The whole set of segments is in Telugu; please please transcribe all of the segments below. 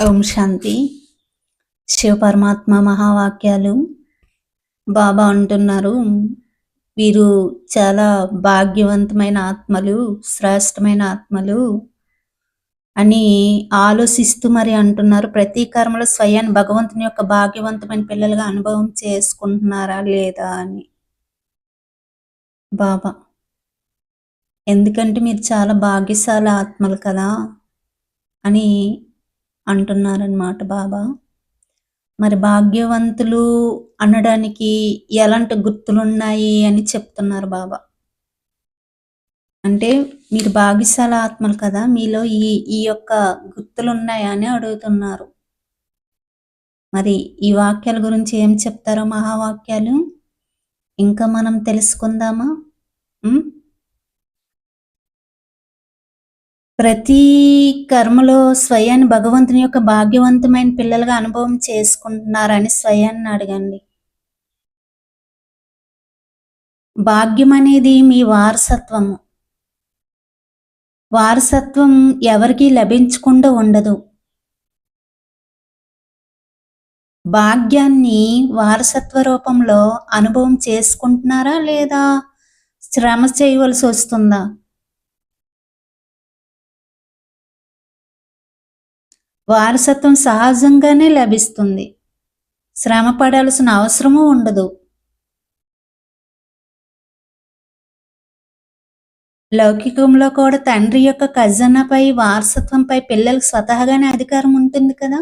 ఓం శాంతి. శివ పరమాత్మ మహావాక్యాలు బాబా అంటున్నారు. వీరు చాలా భాగ్యవంతమైన ఆత్మలు శ్రేష్టమైన ఆత్మలు అని ఆలోచిస్తూ మరి అంటున్నారు. ప్రతి కర్మలో స్వయాన్ని భగవంతుని యొక్క భాగ్యవంతమైన పిల్లలుగా అనుభవం చేసుకుంటున్నారా లేదా అని. బాబా ఎందుకంటే మీరు చాలా భాగ్యశాల ఆత్మలు కదా అని అంటున్నారన్నమాట బాబా. మరి భాగ్యవంతులు అనడానికి ఎలాంటి గుర్తులున్నాయి అని చెప్తున్నారు బాబా. అంటే మీరు భాగ్యశాల ఆత్మలు కదా మీలో ఈ ఈ యొక్క గుర్తులు ఉన్నాయా అని అడుగుతున్నారు. మరి ఈ వాక్యాల గురించి ఏం చెప్తారో మహావాక్యాలు? ఇంకా మనం తెలుసుకుందామా? ప్రతి కర్మలో స్వయాన్ని భగవంతుని యొక్క భాగ్యవంతమైన పిల్లలుగా అనుభవం చేసుకుంటున్నారని స్వయాన్ని అడగండి. భాగ్యం అనేది మీ వారసత్వము. వారసత్వం ఎవరికి లభించకుండా ఉండదు. భాగ్యాన్ని వారసత్వ రూపంలో అనుభవం చేసుకుంటున్నారా లేదా శ్రమ చేయవలసి వస్తుందా? వారసత్వం సహజంగానే లభిస్తుంది. శ్రమ పడాల్సిన అవసరమూ ఉండదు. లౌకికంలో కూడా తండ్రి యొక్క ఖజానాపై వారసత్వంపై పిల్లలకు స్వతహాగానే అధికారం ఉంటుంది కదా?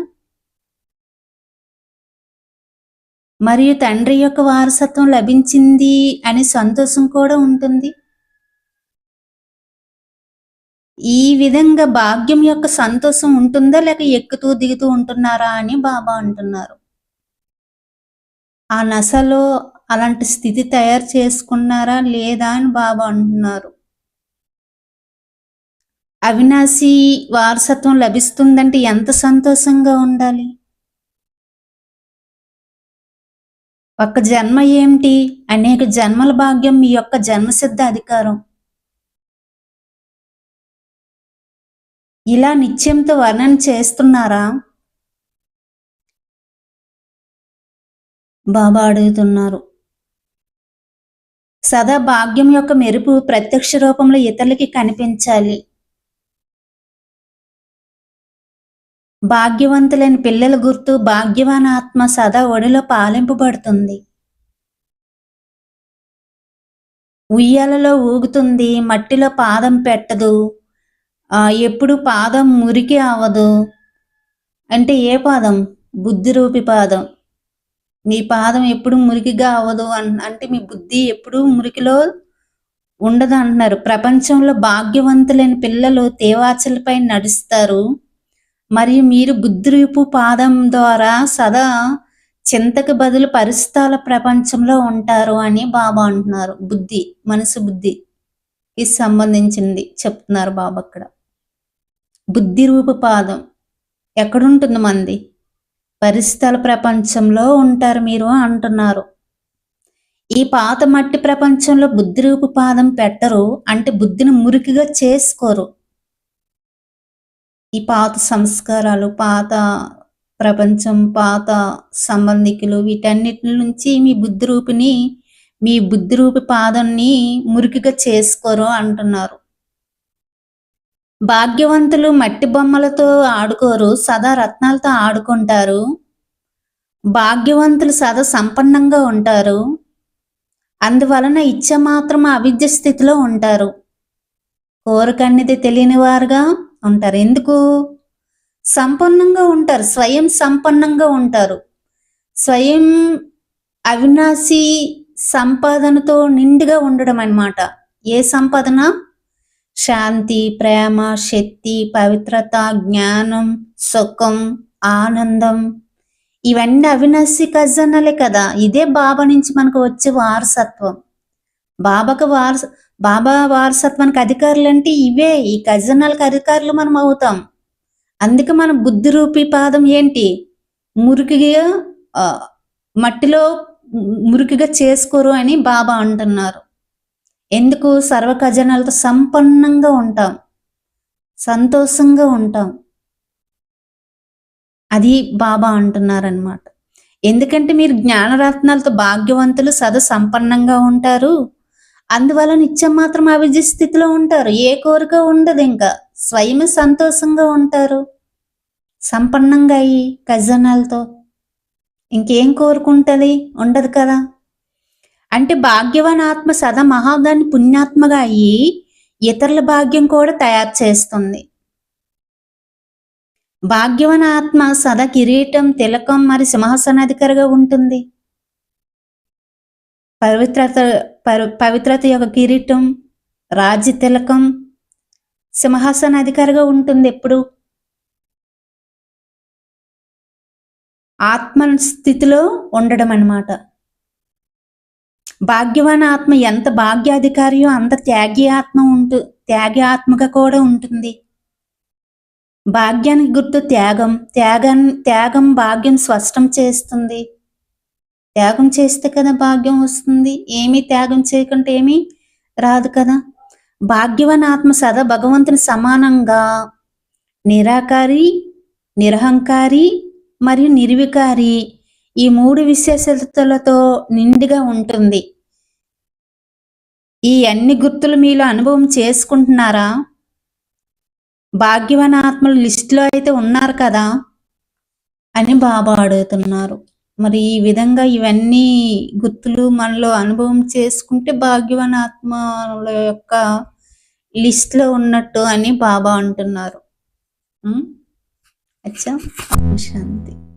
మరియు తండ్రి యొక్క వారసత్వం లభించింది అనే సంతోషం కూడా ఉంటుంది. ఈ విధంగా భాగ్యం యొక్క సంతోషం ఉంటుందా లేక ఎక్కుతూ దిగుతూ ఉంటున్నారా అని బాబా అంటున్నారు. ఆ నశలో అలాంటి స్థితి తయారు చేసుకున్నారా లేదా అని బాబా అంటున్నారు. అవినాశి వారసత్వం లభిస్తుందంటే ఎంత సంతోషంగా ఉండాలి? ఒక జన్మ ఏమిటి? అనేక జన్మల భాగ్యం మీ యొక్క జన్మసిద్ధ అధికారం. ఇలా నిత్యంతో వర్ణన చేస్తున్నారా? బాబా అడుగుతున్నారు. సదా భాగ్యం యొక్క మెరుపు ప్రత్యక్ష రూపంలో ఇతరులకి కనిపించాలి. భాగ్యవంతులైన పిల్లల గుర్తు భాగ్యవాన ఆత్మ సదా ఒడిలో పాలింపబడుతుంది. ఉయ్యాలలో ఊగుతుంది మట్టిలో పాదం పెట్టదు. ఎప్పుడు పాదం మురికి అవ్వదు అంటే ఏ పాదం? బుద్ధి రూపి పాదం. మీ పాదం ఎప్పుడు మురికిగా అవ్వదు అన్- అంటే మీ బుద్ధి ఎప్పుడు మురికిలో ఉండదు అంటున్నారు. ప్రపంచంలో భాగ్యవంతులైన పిల్లలు తేవాచలపై నడుస్తారు. మరియు మీరు బుద్ధి రూపు పాదం ద్వారా సదా చింతకు బదులు పరిస్థాల ప్రపంచంలో ఉంటారు అని బాబా అంటున్నారు. బుద్ధి మనసు బుద్ధికి సంబంధించింది. చెప్తున్నారు బాబా అక్కడ. బుద్ధిరూప పాదం. ఎక్కడుంటుంది మంది? పరిస్థితుల ప్రపంచంలో ఉంటారు మీరు అంటున్నారు. ఈ పాత మట్టి ప్రపంచంలో బుద్ధిరూప పాదం పెట్టరు అంటే బుద్ధిని మురికిగా చేసుకోరు. ఈ పాత సంస్కారాలు పాత ప్రపంచం పాత సంబంధికులు వీటన్నిటి నుంచి మీ బుద్ధి రూపిని మీ బుద్ధి రూపి పాదాన్ని మురికిగా చేసుకోరు అంటున్నారు. భాగ్యవంతులు మట్టి బొమ్మలతో ఆడుకోరు సదా రత్నాలతో ఆడుకుంటారు. భాగ్యవంతులు సదా సంపన్నంగా ఉంటారు. అందువలన ఇచ్చ మాత్రం అవిద్య స్థితిలో ఉంటారు. కోరికన్నది తెలియని వారుగా ఉంటారు. ఎందుకు? సంపన్నంగా ఉంటారు. స్వయం సంపన్నంగా ఉంటారు. స్వయం అవినాశి సంపాదనతో నిండుగా ఉండడం అన్నమాట ఏ సంపాదన? శాంతి ప్రేమ శక్తి పవిత్రత జ్ఞానం సుఖం ఆనందం. ఇవన్నీ అవినాశి ఖజానాలే కదా. ఇదే బాబా నుంచి మనకు వచ్చే వారసత్వం. బాబాకు వారస బాబా వారసత్వానికి అధికారులు అంటే ఇవే. ఈ ఖజానాలకు అధికారులు మనం అవుతాం. అందుకే మన బుద్ధి రూపీ పాదం ఏంటి? మురికిగా ఆ, మట్టిలో మురికిగా చేసుకోరు అని బాబా అంటున్నారు. ఎందుకు సర్వ ఖజానాలతో సంపన్నంగా ఉంటాం? సంతోషంగా ఉంటాం. అది బాబా అంటున్నారనమాట ఎందుకంటే మీరు జ్ఞానరత్నాలతో భాగ్యవంతులు సద సంపన్నంగా ఉంటారు. అందువల్ల నిత్యం మాత్రం అవిద్య స్థితిలో ఉంటారు. ఏ కోరిక ఉండదు ఇంకా. స్వయమే సంతోషంగా ఉంటారు. సంపన్నంగా అయ్యి ఖజానాలతో. ఇంకేం కోరుకుంటది? ఉండదు కదా. అంటే భాగ్యవాన్ ఆత్మ సదా మహాదాన్ని పుణ్యాత్మగా అయ్యి ఇతరుల భాగ్యం కూడా తయారు చేస్తుంది. భాగ్యవన ఆత్మ సదా కిరీటం తిలకం మరి సింహాసనాధికారిగా ఉంటుంది. పవిత్రత పవి- పవిత్రత యొక్క కిరీటం రాజ్య తిలకం సింహాసనాధికారిగా ఉంటుంది ఎప్పుడు. ఆత్మ స్థితిలో ఉండడం అన్నమాట భాగ్యవాన్ ఆత్మ ఎంత భాగ్యాధికారియో అంత త్యాగి ఆత్మ ఉంటు త్యాగి ఆత్మగా కూడా ఉంటుంది. భాగ్యానికి గుర్తు త్యాగం త్యాగం త్యాగం భాగ్యం స్పష్టం చేస్తుంది. త్యాగం చేస్తే కదా భాగ్యం వస్తుంది. ఏమీ త్యాగం చేయకుంటే ఏమీ రాదు కదా. భాగ్యవాన్ ఆత్మ సదా భగవంతుని సమానంగా నిరాకారి నిరహంకారి మరియు నిర్వికారి ఈ మూడు విశేషతలతో నిండిగా ఉంటుంది. ఈ అన్ని గుర్తులు మీలో అనుభవం చేసుకుంటున్నారా? భాగ్యవాన్ ఆత్మలు లిస్టులో అయితే ఉన్నారు కదా? అని బాబా అడుగుతున్నారు. మరి ఈ విధంగా ఇవన్నీ గుర్తులు మనలో అనుభవం చేసుకుంటే భాగ్యవాన్ ఆత్మల యొక్క లిస్ట్లో ఉన్నట్టు అని బాబా అంటున్నారు. అచ్చా? శాంతి.